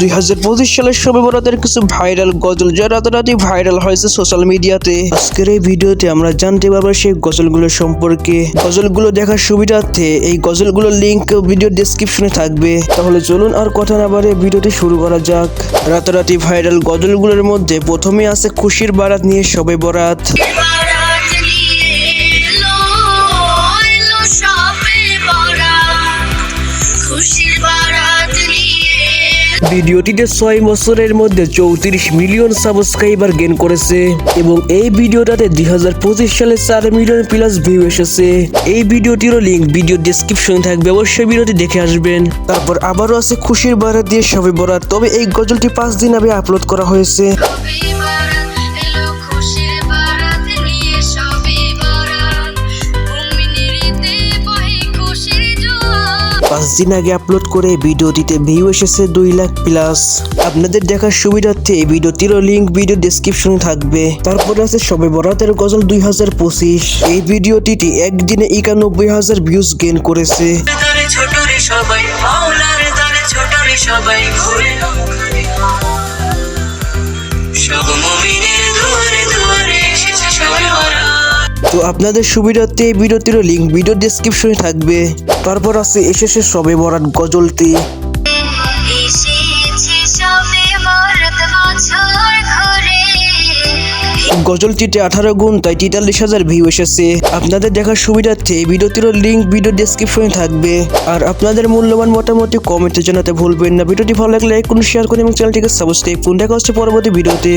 দুই হাজার পঁচিশ সালের শবে বরাতের কিছু ভাইরাল গজল যা রাতারাতি ভাইরাল হয়েছে সোশ্যাল মিডিয়াতে আজকের এই ভিডিওতে আমরা জানতে পারব সেই গজলগুলো সম্পর্কে। গজলগুলো দেখার সুবিধার্থে এই গজলগুলোর লিঙ্ক ভিডিও ডেসক্রিপশনে থাকবে। তাহলে চলুন আর কথা না বাড়ে ভিডিওটি শুরু করা যাক। রাতারাতি ভাইরাল গজলগুলোর মধ্যে প্রথমে আছে খুশির বারাত নিয়ে শবে বরাত। বারাত ভিডিওটিতে ছয় বছরের মধ্যে চৌত্রিশ মিলিয়ন সাবস্ক্রাইবার গেন করেছে এবং এই ভিডিওটাতে দুই হাজার পঁচিশ সালে চার মিলিয়ন প্লাস ভিউ এসেছে। এই ভিডিওটিরও লিঙ্ক ভিডিও ডিসক্রিপশনে থাকবে, অবশ্যই ভিডিওটি দেখে আসবেন। তারপর আবারও আছে খুশির বারাত দিয়ে সবে বরাত, তবে এই গজলটি পাঁচ দিন আগে আপলোড করা হয়েছে। দিন আগে আপলোড করে ভিডিওটিতে ভিউ এসেছে দুই লাখ প্লাস আপনাদের দেখার সুবিধার্থে ভিডিওটিরও লিঙ্ক ভিডিও ডিসক্রিপশনে থাকবে। তারপরে আছে সবে বরাতের গজল দুই হাজার পঁচিশ। এই ভিডিওটিতে একদিনে একানব্বই হাজার ভিউজ গেন করেছে। সবাই সবাই তো আপনাদের সুবিধার্থে এই ভিডিওটিরও লিঙ্ক ভিডিও ডেসক্রিপশনে থাকবে। তারপর আছে এসেছে সবে বরাত গজলটি। গজলটিতে আঠারো গুণ তাই তেতাল্লিশ হাজার ভিউ এসেছে। আপনাদের দেখার সুবিধার্থে এই ভিডিওটিরও লিঙ্ক ভিডিও ডেসক্রিপশনে থাকবে। আর আপনাদের মূল্যবান মোটামুটি কমেন্টে জানাতে ভুলবেন না। ভিডিওটি ভালো লাগলে লাইক করুন শেয়ার করুন এবং চ্যানেলটিকে সাবস্ক্রাইব করুন। দেখা হচ্ছে পরবর্তী ভিডিওতে।